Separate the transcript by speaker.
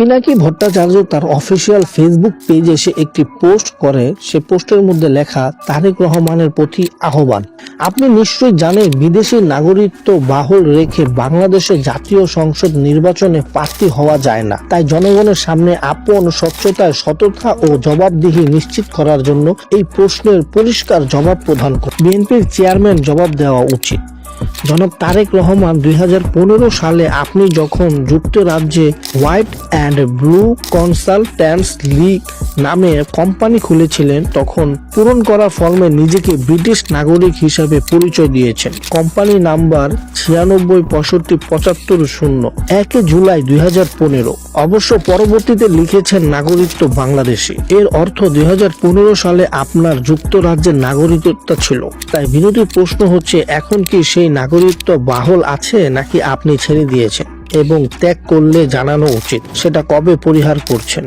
Speaker 1: পিনাকি ভট্টাচার্য তার official Facebook পেজে সে একটি পোস্ট করে। সে পোস্টের মধ্যে লেখা, তারেক রহমানের প্রতি আহ্বান। আপনি নিশ্চয়ই জানেন, বিদেশি নাগরিকত্ব বাহুল রেখে বাংলাদেশে জাতীয় সংসদ নির্বাচনে প্রার্থী হওয়া যায় না। তাই জনগণের সামনে আপন স্বচ্ছতায় সততা ও জবাবদিহি নিশ্চিত করার জন্য এই প্রশ্নের পরিষ্কার জবাব প্রদান করে। বিএনপির চেয়ারম্যান জবাব দেওয়া উচিত। জনাব তারেক রহমান দুই হাজার পনেরো সালে আপনি যখন যুক্তরাজ্যে white and blue consultants league নামে কোম্পানি খুলেছিলেন, তখন পূরণ করা ফর্মে নিজেকে ব্রিটিশ নাগরিক হিসাবে পরিচয় দিয়েছেন। কোম্পানি নাম্বার ছিয়ানব্বই, পঁয়ষট্টি, পঁচাত্তর, শূন্য। একে জুলাই দুই হাজার পনেরো। অবশ্য পরবর্তীতে লিখেছেন নাগরিকত্ব বাংলাদেশি। এর অর্থ দুই হাজার পনেরো সালে আপনার যুক্তরাজ্যের নাগরিকত্ব ছিল। তাই বিরোধী প্রশ্ন হচ্ছে, এখন কি সেই নাগরিকত্ব বাহল আছে নাকি আপনি ছেড়ে দিয়েছেন এবং ত্যাগ করলে জানানো উচিত, সেটা কবে পরিহার করছেন?